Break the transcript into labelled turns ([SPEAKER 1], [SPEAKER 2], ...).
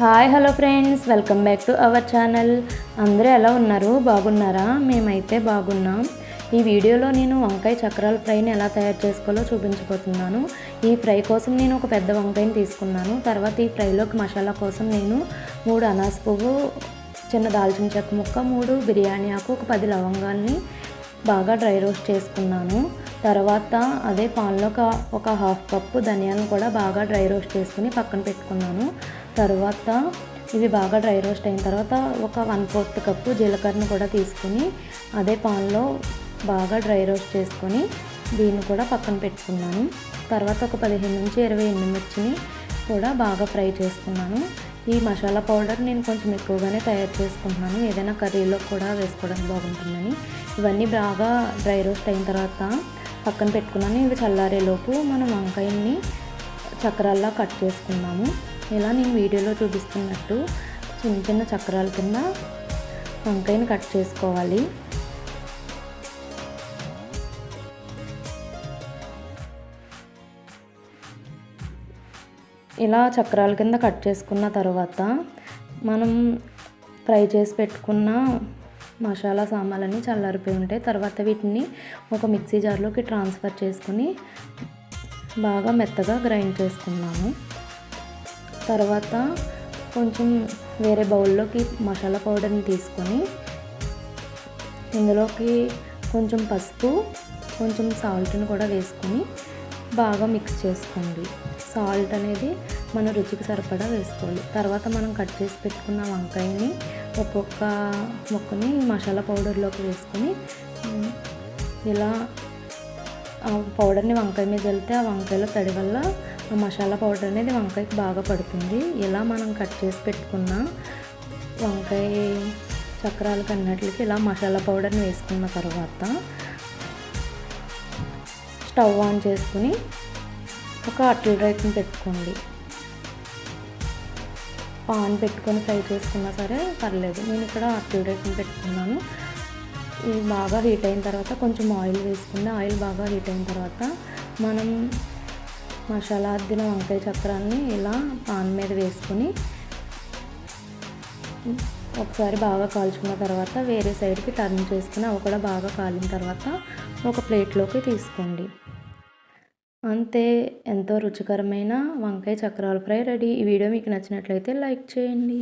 [SPEAKER 1] Hi hello friends. Welcome back to our channel. అందరూ ఎలా ఉన్నారు? బాగున్నారా? మేమైతే బాగున్నాం. ఈ వీడియోలో నేను వంకాయ చక్రాల ఫ్రైని ఎలా తయారు చేసుకోవాలో చూపించబోతున్నాను. ఈ ఫ్రై కోసం నేను ఒక పెద్ద వంకాయని తీసుకున్నాను. తర్వాత ఈ ఫ్రైలోకి మసాలా కోసం నేను మూడు అనాస పువ్వు చిన్న దాల్చిన చెక్క ముక్క మూడు బిర్యానీ ఆకు ఒక పది లవంగాల్ని బాగా డ్రై రోస్ట్ చేసుకున్నాను. తర్వాత అదే పాన్లో ఒక- ఒక హాఫ్ కప్పు ధనియాలను కూడా బాగా డ్రై రోస్ట్ చేసుకుని పక్కన పెట్టుకున్నాను. తర్వాత ఇవి బాగా డ్రై రోస్ట్ అయిన తర్వాత ఒక వన్ ఫోర్త్ కప్పు జీలకర్రను కూడా తీసుకుని అదే పాన్లో బాగా డ్రై రోస్ట్ చేసుకొని దీన్ని కూడా పక్కన పెట్టుకున్నాను. తర్వాత ఒక పదిహేను నుంచి ఇరవై ఎండుమిర్చిని కూడా బాగా ఫ్రై చేసుకున్నాను. ఈ మసాలా పౌడర్ నేను కొంచెం ఎక్కువగానే తయారు చేసుకుంటున్నాను. ఏదైనా కర్రీలో కూడా వేసుకోవడం బాగుంటుందని. ఇవన్నీ బాగా డ్రై రోస్ట్ అయిన తర్వాత పక్కన పెట్టుకున్నాను. ఇవి చల్లారేలోపు మనం వంకాయల్ని చక్రాల్లా కట్ చేసుకున్నాము ఇలా నేను వీడియోలో చూపిస్తున్నట్టు చిన్న చిన్న చక్రాల కింద వంకాయని కట్ చేసుకోవాలి. ఇలా చక్రాల కింద కట్ చేసుకున్న తర్వాత మనం ఫ్రై చేసి పెట్టుకున్న మసాలా సామాన్లన్నీ చల్లారిపోయి ఉంటాయి. తర్వాత వీటిని ఒక మిక్సీ జార్లోకి ట్రాన్స్ఫర్ చేసుకుని బాగా మెత్తగా గ్రైండ్ చేసుకున్నాము తర్వాత కొంచెం వేరే బౌల్లోకి మసాలా పౌడర్ని తీసుకొని ఇందులోకి కొంచెం పసుపు కొంచెం సాల్ట్ని కూడా వేసుకొని బాగా మిక్స్ చేసుకోండి. సాల్ట్ అనేది మన రుచికి సరిపడా వేసుకోవాలి. తర్వాత మనం కట్ చేసి పెట్టుకున్న వంకాయని ఒక్కొక్క ముక్కని మసాలా పౌడర్లోకి వేసుకొని ఇలా ఆ పౌడర్ని వంకాయ మీద వెళ్తే ఆ వంకాయలో తడి వల్ల మసాలా పౌడర్ అనేది వంకాయకి బాగా పడుతుంది. ఇలా మనం కట్ చేసి పెట్టుకున్న వంకాయ చక్రాలు కన్నట్లకి ఇలా మసాలా పౌడర్ని వేసుకున్న తర్వాత స్టవ్ ఆన్ చేసుకుని ఒక అట్ల రైట్ని పెట్టుకోండి. పాన్ పెట్టుకొని ఫ్రై చేసుకున్నా సరే పర్లేదు. నేను ఇక్కడ అట్ల రైట్ని పెట్టుకున్నాను. ఇది బాగా హీట్ అయిన తర్వాత కొంచెం ఆయిల్ వేసుకుని ఆయిల్ బాగా హీట్ అయిన తర్వాత మనం మసాలా అద్దిన వంకాయ చక్రాన్ని ఇలా పాన్ మీద వేసుకుని ఒకసారి బాగా కాల్చుకున్న తర్వాత వేరే సైడ్కి టర్న్ చేసుకుని అవి కూడా బాగా కాలిన తర్వాత ఒక ప్లేట్లోకి తీసుకోండి. అంతే ఎంతో రుచికరమైన వంకాయ చక్రాల ఫ్రై రెడీ. ఈ వీడియో మీకు నచ్చినట్లయితే లైక్ చేయండి.